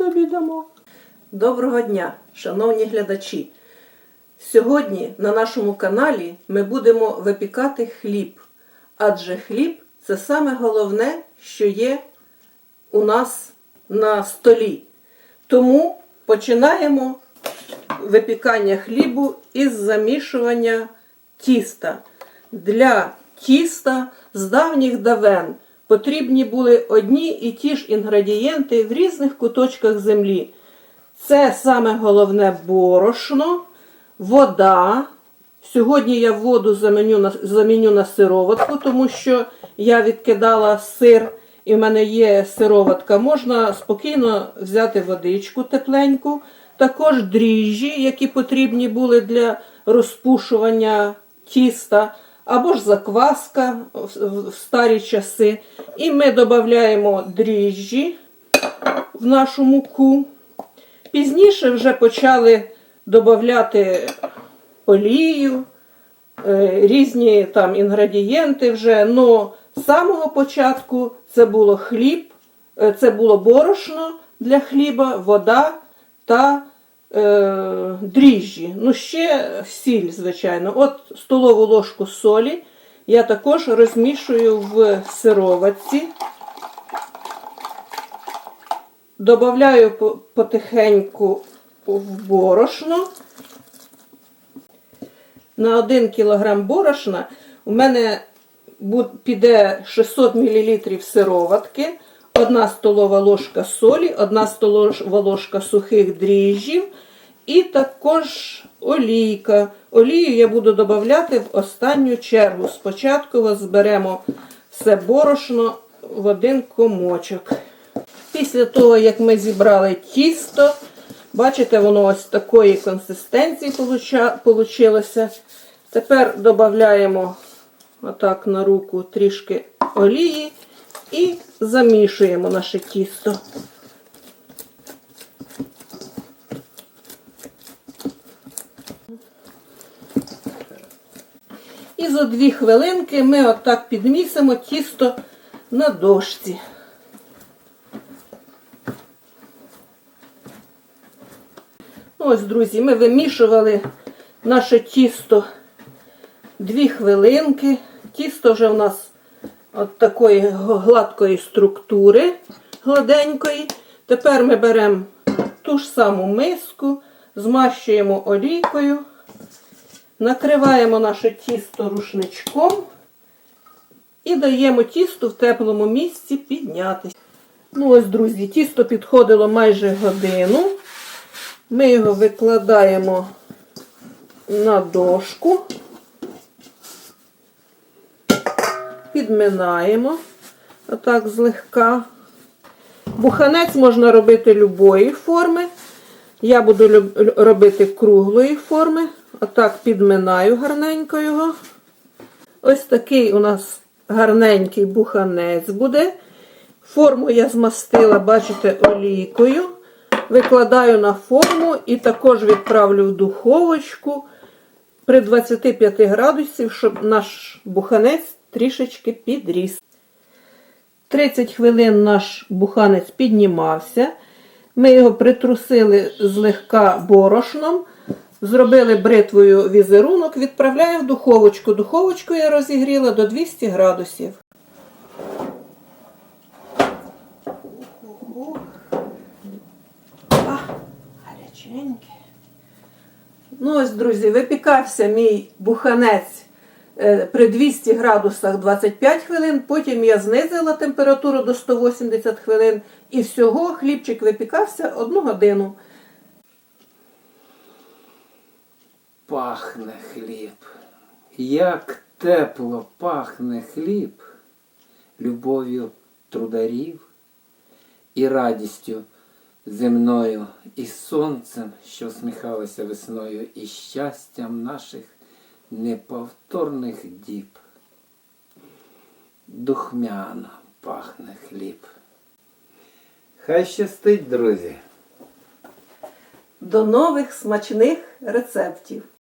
тобі дамо. Доброго дня, шановні глядачі! Сьогодні на нашому каналі ми будемо випікати хліб, адже хліб це саме головне, що є у нас на столі. Тому починаємо випікання хлібу із замішування тіста. Для тіста з давніх давен потрібні були одні і ті ж інгредієнти в різних куточках землі. Це саме головне борошно, вода. Сьогодні я воду заміню на, заміню на сироватку, тому що я відкидала сир і в мене є сироватка. Можна спокійно взяти водичку тепленьку, також дріжджі, які потрібні були для розпушування тіста, або ж закваска в старі часи. І ми додаємо дріжджі в нашу муку. Пізніше вже почали додати олію, е, різні там інгредієнти вже. Но з самого початку це було хліб, е, це було борошно для хліба, вода та е, дріжджі. Ну, ще сіль, звичайно. От столову ложку солі я також розмішую в сироватці. Добавляю потихеньку в борошно. На 1 кг борошна у мене піде 600 мл сироватки, 1 столова ложка солі, 1 столова ложка сухих дріжджів і також олійка. Олію я буду додавати в останню чергу. Спочатку зберемо все борошно в один комочок. Після того, як ми зібрали тісто, бачите, воно ось такої консистенції вийшло. Тепер додаємо отак на руку трішки олії і замішуємо наше тісто. І за дві хвилинки ми отак підмісимо тісто на дошці. Ось, друзі, ми вимішували наше тісто дві хвилинки. Тісто вже в нас от такої гладкої структури, гладенької. Тепер ми беремо ту ж саму миску, змащуємо олійкою, накриваємо наше тісто рушничком і даємо тісту в теплому місці піднятися. Ну ось, друзі, тісто підходило майже годину. Ми його викладаємо на дошку, підминаємо отак злегка. Буханець можна робити любої форми. Я буду робити круглої форми. Отак підминаю гарненько його. Ось такий у нас гарненький буханець буде. Форму я змастила, бачите, олійкою. Викладаю на форму і також відправлю в духовочку при 25 градусів, щоб наш буханець трішечки підріс. 30 хвилин наш буханець піднімався. Ми його притрусили злегка борошном, зробили бритвою візерунок, відправляємо в духовочку. Духовочку я розігріла до 200 градусів. А, гаряченьке. Ну ось, друзі, випікався мій буханець при 200 градусах 25 хвилин. Потім я знизила температуру до 180 хвилин. І всього хлібчик випікався одну годину. Пахне хліб. Як тепло пахне хліб, любов'ю трударів і радістю земною, і сонцем, що всміхалося весною, і щастям наших неповторних діб. Духмяно пахне хліб. Хай щастить, друзі! До нових смачних рецептів!